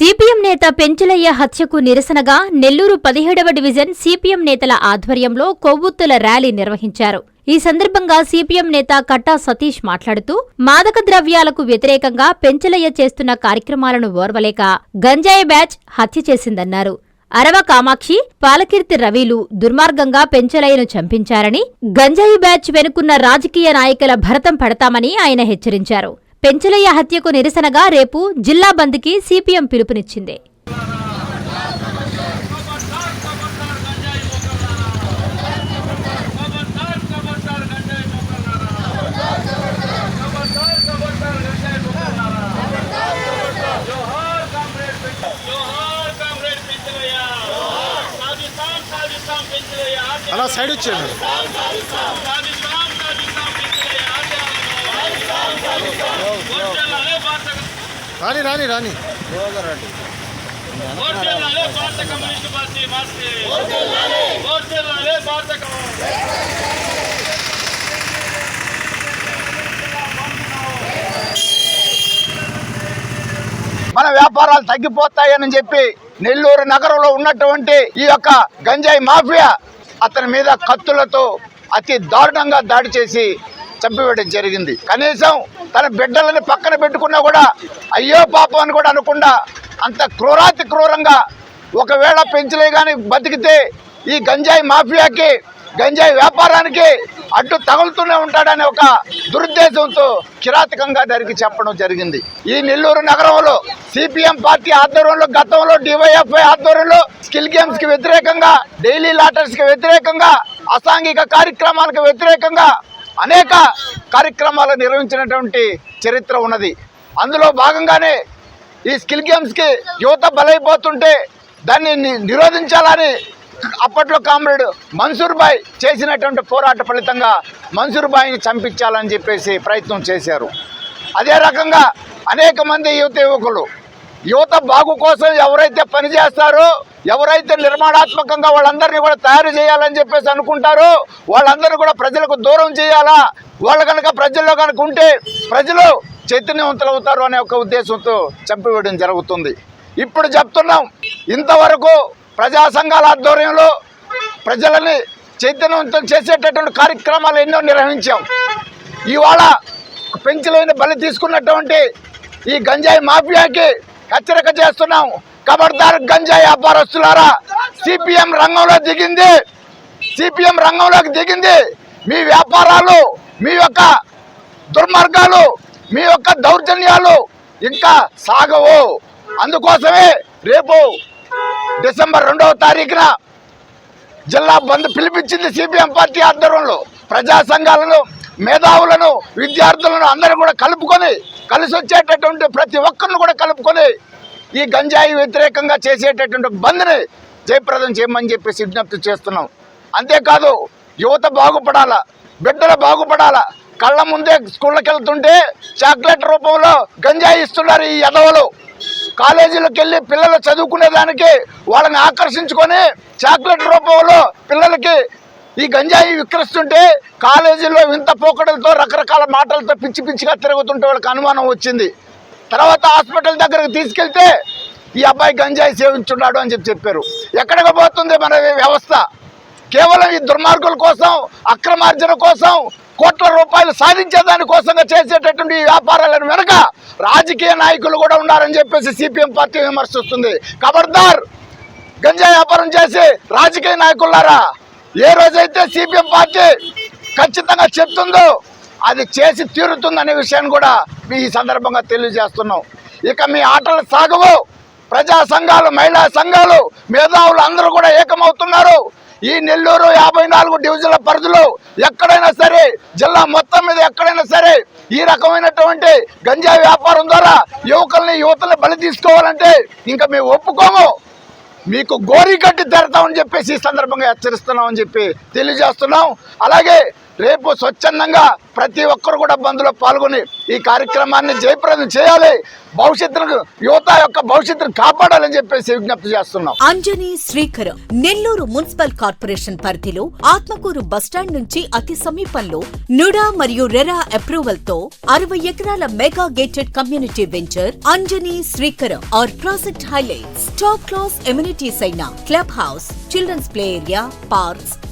CPM నేత పెంచలయ్య హత్యకు నిరసనగా నెల్లూరు పదిహేడవ డివిజన్ సిపిఎం నేతల ఆధ్వర్యంలో కొవ్వొత్తుల ర్యాలీ నిర్వహించారు. ఈ సందర్భంగా సిపిఎం నేత కట్టా సతీష్ మాట్లాడుతూ మాదక ద్రవ్యాలకు వ్యతిరేకంగా పెంచలయ్య చేస్తున్న కార్యక్రమాలను ఓర్వలేక గంజాయి బ్యాచ్ హత్య చేసిందన్నారు. అరవ కామాక్షి పాలకీర్తి రవిలు దుర్మార్గంగా పెంచలయ్యను చంపించారని గంజాయి బ్యాచ్ వెనుకున్న రాజకీయ నాయకుల భరతం పడతామని ఆయన హెచ్చరించారు. పెంచలయ్య హత్యకు నిరసనగా రేపు జిల్లా బంద్కి సిపిఎం పిలుపునిచ్చింది. అలా సైడ్ జోహార్ రాని రాని రాని. భారత కమ్యూనిస్ట్ పార్టీ భారత మన వ్యాపారాలు తగ్గిపోతాయని చెప్పి నెల్లూరు నగరంలో ఉన్నటువంటి ఈ యొక్క గంజాయి మాఫియా అతని మీద కత్తులతో అతి దారుణంగా దాడి చేసి చంపివేయడం జరిగింది. కనీసం తన బిడ్డలని పక్కన పెట్టుకున్నా కూడా అయ్యో పాపం అని కూడా అనకుండా అంత క్రూరాతి క్రూరంగా ఒకవేళ పెంచలే కానీ బతికితే ఈ గంజాయి మాఫియాకి గంజాయి వ్యాపారానికి అడ్డు తగులుతూనే ఉంటాడనే ఒక దురుద్దేశంతో కిరాతకంగా దానికి చెప్పడం జరిగింది. ఈ నెల్లూరు నగరంలో సిపిఎం పార్టీ ఆధ్వర్యంలో గతంలో డివైఎఫ్ఐ ఆధ్వర్యంలో స్కిల్ గేమ్స్కి వ్యతిరేకంగా డైలీ లాటర్స్కి వ్యతిరేకంగా అసాంఘిక కార్యక్రమాలకు వ్యతిరేకంగా అనేక కార్యక్రమాలు నిర్వహించినటువంటి చరిత్ర ఉన్నది. అందులో భాగంగానే ఈ స్కిల్ గేమ్స్కి యువత బలైపోతుంటే దాన్ని నిరోధించాలని అప్పట్లో కామ్రేడ్ మన్సూర్ బాయ్ చేసినటువంటి పోరాట ఫలితంగా మన్సూర్ బాయ్ని చంపించాలని చెప్పేసి ప్రయత్నం చేశారు. అదే రకంగా అనేక మంది యువత యువకులు యువత బాగు కోసం ఎవరైతే పనిచేస్తారో ఎవరైతే నిర్మాణాత్మకంగా వాళ్ళందరినీ కూడా తయారు చేయాలని చెప్పేసి అనుకుంటారో వాళ్ళందరూ కూడా ప్రజలకు దూరం చేయాలా? వాళ్ళు కనుక ప్రజల్లో కనుక ఉంటే ప్రజలు చైతన్యవంతులు అవుతారు అనే ఒక ఉద్దేశంతో చంపివేయడం జరుగుతుంది. ఇప్పుడు చెప్తున్నాం ఇంతవరకు ప్రజా సంఘాల ఆధ్వర్యంలో ప్రజలని చైతన్యవంతం చేసేటటువంటి కార్యక్రమాలు ఎన్నో నిర్వహించాం. ఇవాళ పెంచలేని బలి తీసుకున్నటువంటి ఈ గంజాయి మాఫియాకి హెచ్చరిక చేస్తున్నాం. ఖబర్దార్ గంజాయి వ్యాపారస్తులారా సిపిఎం రంగంలో దిగింది. సిపిఎం రంగంలోకి దిగింది. మీ వ్యాపారాలు మీ యొక్క దుర్మార్గాలు మీ యొక్క దౌర్జన్యాలు ఇంకా సాగవు. అందుకోసమే రేపు డిసెంబర్ రెండవ తారీఖున జిల్లా బంద్ పిలిపించింది సిపిఎం పార్టీ ఆధ్వర్యంలో. ప్రజా సంఘాలను మేధావులను విద్యార్థులను అందరూ కూడా కలుపుకొని కలిసి వచ్చేటటువంటి ప్రతి ఒక్కరిని కూడా కలుపుకొని ఈ గంజాయి వ్యతిరేకంగా చేసేటటువంటి బంద్ని జయప్రదం చేయమని చెప్పేసి విజ్ఞప్తి చేస్తున్నాం. అంతేకాదు యువత బాగుపడాలా బిడ్డలు బాగుపడాలా? కళ్ళ ముందే స్కూళ్ళకి వెళ్తుంటే చాక్లెట్ రూపంలో గంజాయి ఇస్తున్నారు ఈ యదవలు. కాలేజీలకు వెళ్ళి పిల్లలు చదువుకునేదానికి వాళ్ళని ఆకర్షించుకొని చాక్లెట్ రూపంలో పిల్లలకి ఈ గంజాయి విక్రయిస్తుంటే కాలేజీలో వింత పోకడలతో రకరకాల మాటలతో పిచ్చి పిచ్చిగా తిరుగుతుంటే వాళ్ళకి అనుమానం వచ్చింది. తర్వాత హాస్పిటల్ దగ్గరకు తీసుకెళ్తే ఈ అబ్బాయి గంజాయి సేవించున్నాడు అని చెప్పి చెప్పారు. ఎక్కడికి పోతుంది మన వ్యవస్థ? కేవలం ఈ దుర్మార్గుల కోసం అక్రమార్జన కోసం కోట్ల రూపాయలు సాధించే దానికోసంగా చేసేటటువంటి ఈ వ్యాపారాలను వెనుక రాజకీయ నాయకులు కూడా ఉన్నారని చెప్పేసి సిపిఎం పార్టీ విమర్శిస్తుంది. ఖబర్దార్ గంజాయి వ్యాపారం చేసి రాజకీయ నాయకులారా! ఏ రోజైతే సిపిఎం పార్టీ ఖచ్చితంగా చెప్తుందో అది చేసి తీరుతుందనే విషయాన్ని కూడా మీ ఈ సందర్భంగా తెలియజేస్తున్నాం. ఇక మీ ఆటలు సాగవు ప్రజా సంఘాలు మహిళా సంఘాలు మేధావులు అందరూ కూడా ఏకమవుతున్నారు. ఈ నెల్లూరు యాభై నాలుగు డివిజన్ల పరిధిలో ఎక్కడైనా సరే జిల్లా మొత్తం మీద ఎక్కడైనా సరే ఈ రకమైనటువంటి గంజా వ్యాపారం ద్వారా యువకుల్ని యువతల్ని బలి తీసుకోవాలంటే ఇంకా మేము ఒప్పుకోము. మీకు గోరీగడ్డి తెరతామని చెప్పేసి ఈ సందర్భంగా హెచ్చరిస్తున్నామని చెప్పి తెలియజేస్తున్నాం. అలాగే రేపు స్వచ్ఛందంగా ప్రతి ఒక్కరు కూడా బంద్లో పాల్గొని ఈ కార్యక్రమాన్ని జయప్రదం చేయాలి. భవిష్యత్తును యువత యొక్క భవిష్యత్తును కాపాడాలని చెప్పేసి విజ్ఞప్తి చేస్తున్నాం. అంజనీ శ్రీకరం నెల్లూరు మున్సిపల్ కార్పొరేషన్ పరిధిలో ఆత్మకూరు బస్టాండ్ నుంచి అతి సమీపంలో నుడా మరియు రెరా అప్రూవల్తో అరవై ఎకరాల mega gated community venture Anjani Srikaram R project highlights. Top class amenities అయిన club house children's play area parks